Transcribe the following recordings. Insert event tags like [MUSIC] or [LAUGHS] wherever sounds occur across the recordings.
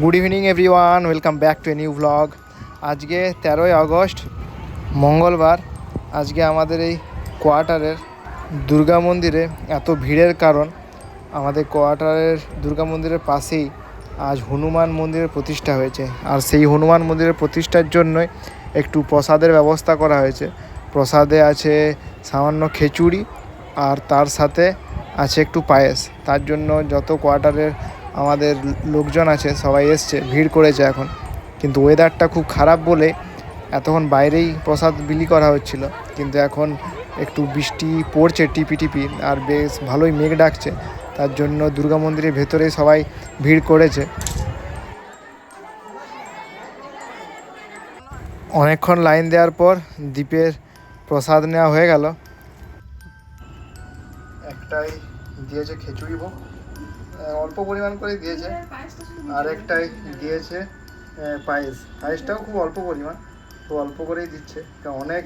Good evening everyone welcome back to a new vlog আজকে তেরোই August, মঙ্গলবার। আজকে আমাদের এই কোয়ার্টারের দুর্গা মন্দিরে এত ভিড়ের কারণ, আমাদের কোয়ার্টারের দুর্গা মন্দিরের পাশেই আজ হনুমান মন্দিরের প্রতিষ্ঠা হয়েছে। আর সেই হনুমান মন্দিরের প্রতিষ্ঠার জন্যই একটু প্রসাদের ব্যবস্থা করা হয়েছে। প্রসাদে আছে সামান্য খিচুড়ি আর তার সাথে আছে একটু পায়েস। তার জন্য যত কোয়ার্টারের আমাদের লোকজন আছে, সবাই এসছে, ভিড় করেছে এখন। কিন্তু ওয়েদারটা খুব খারাপ বলে এতক্ষণ বাইরেই প্রসাদ বিলি করা হচ্ছিল। কিন্তু এখন একটু বৃষ্টি পড়ছে টিপি টিপি, আর বেশ ভালোই মেঘ ডাকছে। তার জন্য দুর্গা মন্দিরের ভেতরে সবাই ভিড় করেছে। অনেকক্ষণ লাইন দেওয়ার পর দ্বীপের প্রসাদ নেওয়া হয়ে গেল। একটাই দিয়েছে খিচুড়ি ভোগ। অল্প পরিমাণ করে দিয়েছে। আর একটাই দিয়েছে পায়েস। পায়েসটাও খুব অল্প পরিমাণ, খুব অল্প করেই দিচ্ছে। অনেক,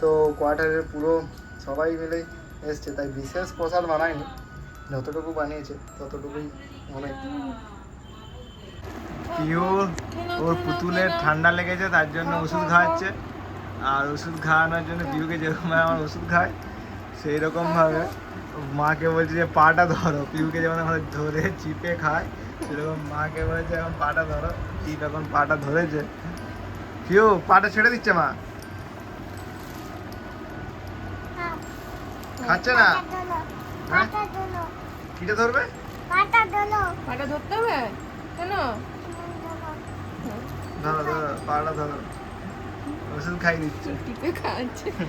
তো কোয়ার্টারের পুরো সবাই মিলে এসছে। তাই বিশেষ প্রসাদ বানায়নি, যতটুকু বানিয়েছে, ততটুকুই অনেক পিউ ওর পুতুলের ঠান্ডা লেগেছে, তার জন্য ওষুধ খাওয়াচ্ছে। আর ওষুধ খাওয়ানোর জন্য পিউকে যেরকম আমার ওষুধ খায় সেই রকমভাবে মাকে বলছে যে পাটা ধরো। পিউকে যেমন আমরা ধরে চিপে খায় সেরকম মাকে বলেছে এখন পাটা ধরো। চিপ এখন পাটা ধরেছে। পিউ পাটা ছেড়ে দিচ্ছে মা। খাচ্ছে না? হ্যাঁ? কিটা ধরবে? পাটা ধরতে হবে? কেন? ধরো ধরো পাটা ধরো। ওষুধ খাই দিচ্ছে। টিপে খাচ্ছে। [LAUGHS]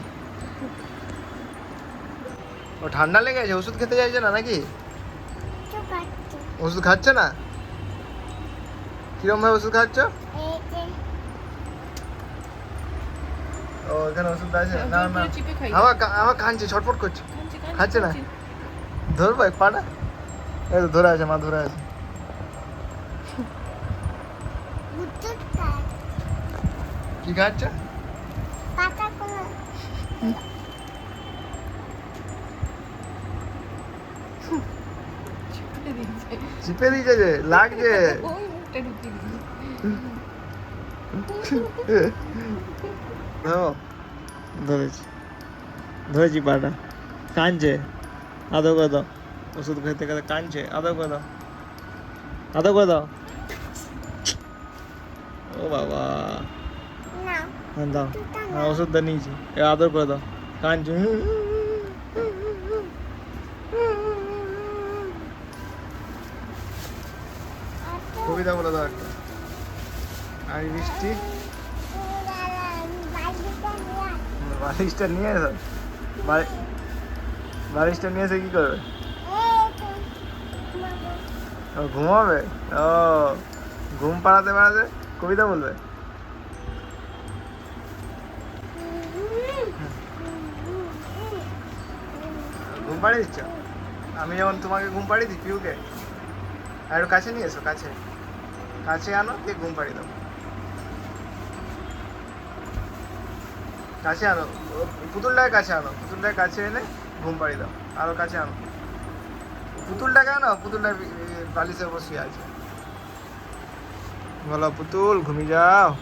ও ঠান্ডা লেগেছে ওষুধ খেতে চাইছে না নাকি? ওষুধ খাচ্ছে না? কিরম ভাবে ওষুধ খাচ্ছ? ও এখানে ওষুধ আছে? না না। আমার আমার কাঁদছে ছটফট করছে। খাচ্ছে না? ধরবো এক পাটা? এই তো ধরে আছে মা ধরে আছে। কি খাচ্ছে দিচ্ছে চিপে দিয়েছে যে লাগছে। ধরেছি। ধরেছি পাটা। কাঁদছে। আদৌ করে দাও। ওষুধ খেতে খেতে কাঁদছে। আদৌ করে দাও। আদৌ করে দাও। ও বাবা। হ্যাঁ দাও। হ্যাঁ ওষুধটা নিয়েছি। এ আদর করে দাও। কাঁদছে। কবিতা বলে দাও একটা। আর বৃষ্টি বালিশটা নিয়ে এসো। বালি- বালিশটা নিয়ে এসে কি করবে? ও, ঘুমাবে? ও, ঘুম পাড়াতে পাড়াতে কবিতা বলবে? ঘুম পাড়িয়ে দিচ্ছ? আমি যেমন তোমাকে ঘুম পাড়িয়ে দিই, পিউকে। আর কাছে নিয়ে এসো, কাছে। কাছে আনো, দিয়ে ঘুম পাড়িয়ে দাও। কাছে আনো, পুতুলটাকে কাছে আনো, পুতুলটাকে কাছে এনে ঘুম পাড়িয়ে দাও, আরও কাছে আনো। পুতুলটাকে আনো, পুতুলটা বি- বি- বালিশের উপর শুয়ে আছে। বলো, পুতুল, ঘুমিয়ে যাও।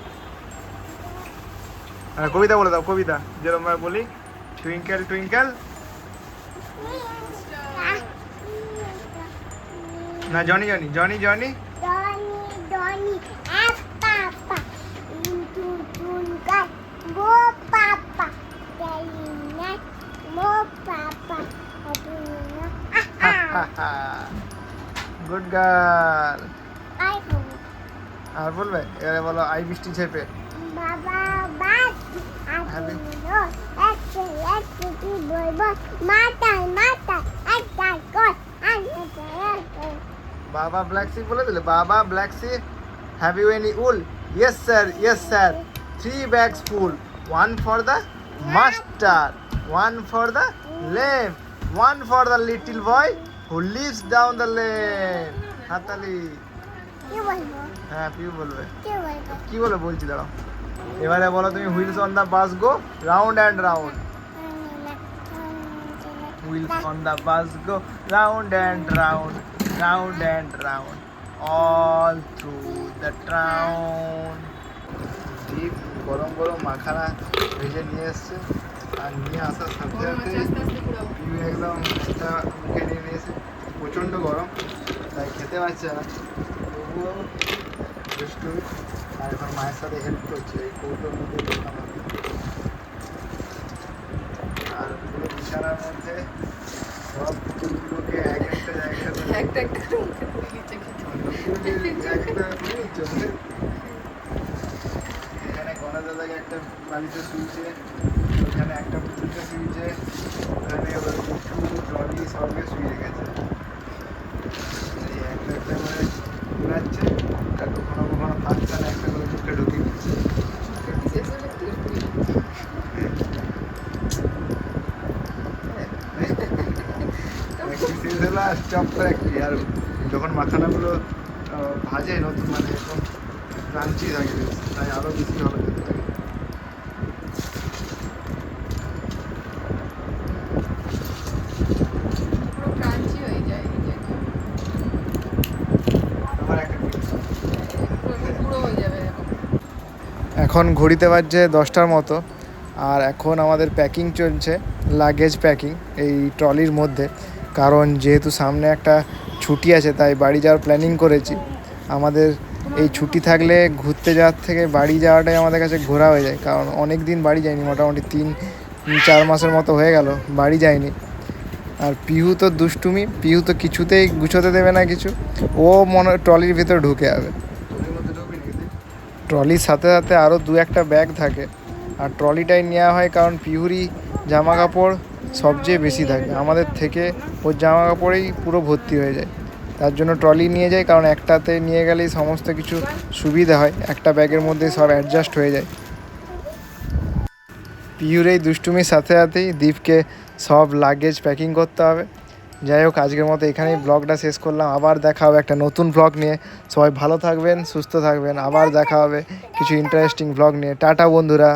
হ্যাঁ কবিতা বলে দাও, কবিতা। যেরকম বলি, টুইঙ্কেল টুইঙ্কেল। না, Johnny Johnny Johnny Johnny. [LAUGHS] Good girl আর বলবে? এবারে বলো আই বৃষ্টি ছেপে বাবা বাস Happy- একটু একটু কি বলব মাথায় মাথায় একটা কর বাবা ব্ল্যাক সি বলে দিলে। Baa baa black sheep have you any wool yes sir yes sir three bags full one for the master one for the dame one for the little boy who lives down the lane হাতালি হ্যাঁ পিউ বলবে? কি বলে বলছি দাঁড়াও। এবারে বলো তুমি wheels on the bus go round and round wheels on the bus go round and round, round and round. all through the town. ডিপ গরম গরম মাখানা ভেজে নিয়ে এসছে। আর নিয়ে আসার সাথে সাথে একদম এটা মুখে নিয়ে নিয়েছে। প্রচণ্ড গরম তাই খেতে পারছে না। তবুও দুষ্টু আর এখন মায়ের সাথে হেল্প করছে এই কৌটোর মধ্যে আর পুরো বিছানার মধ্যে সব ফুলগুলোকে এক একটা জায়গাতে একটা একটা এখানে গণেশ দাদাকে একটা বাড়িতে শুয়েছে ওখানে একটা পুতুলকে শুয়েছে ওখানে ট্রলি সবকে শুয়ে এই একটা একটা করে ঘুরাচ্ছে আর কখনো কখনো পাচ্ছে না একটা করে মুখে ঢুকিয়ে দিচ্ছে শেষ হলে তুলে তুলে যখন মাখানাগুলো ভাজে নতুন মানে এখন ক্রাঞ্চি থাকে তাই আরও বেশি ভালো খেতে লাগে পুরো ক্রাঞ্চি হয়ে যায় এই যে আবার একটা piece। পুরো পুরো হয়ে যাবে এরকম। এখন ঘড়িতে বাজছে দশটার মতো আর এখন আমাদের প্যাকিং চলছে লাগেজ প্যাকিং এই ট্রলির মধ্যে কারণ যেহেতু সামনে একটা ছুটি আছে, তাই বাড়ি যাওয়ার প্ল্যানিং করেছি। আমাদের এই ছুটি থাকলে ঘুরতে যাওয়ার থেকে বাড়ি যাওয়াটাই আমাদের কাছে ঘোরা হয়ে যায়। কারণ অনেক দিন বাড়ি যায়নি মোটামুটি তিন, চার মাসের মতো হয়ে গেল, বাড়ি যায়নি আর পিহু তো দুষ্টুমি, পিহু তো কিছুতেই গুছোতে দেবে না কিছু। ও মনে ট্রলির ভিতরে ঢুকে যাবে। ট্রলির সাথে সাথে আরও দু একটা ব্যাগ থাকে। আর ট্রলিটাই নেওয়া হয় কারণ পিহুরি জামা কাপড় সবচেয়ে বেশি থাকে। আমাদের থেকে ওর জামা কাপড়েই পুরো ভর্তি হয়ে যায়। তার জন্য ট্রলি নিয়ে যাই কারণ একটাতে নিয়ে গেলেই সমস্ত কিছু সুবিধা হয়। একটা ব্যাগের মধ্যে সব অ্যাডজাস্ট হয়ে যায়। পিহুর এই দুষ্টুমির সাথে সাথেই দ্বীপকে সব লাগেজ প্যাকিং করতে হবে। যাই হোক, আজকের মতো এখানেই ব্লগটা শেষ করলাম। আবার দেখা হবে একটা নতুন ব্লগ নিয়ে। সবাই ভালো থাকবেন, সুস্থ থাকবেন। আবার দেখা হবে কিছু ইন্টারেস্টিং ব্লগ নিয়ে। টাটা, বন্ধুরা।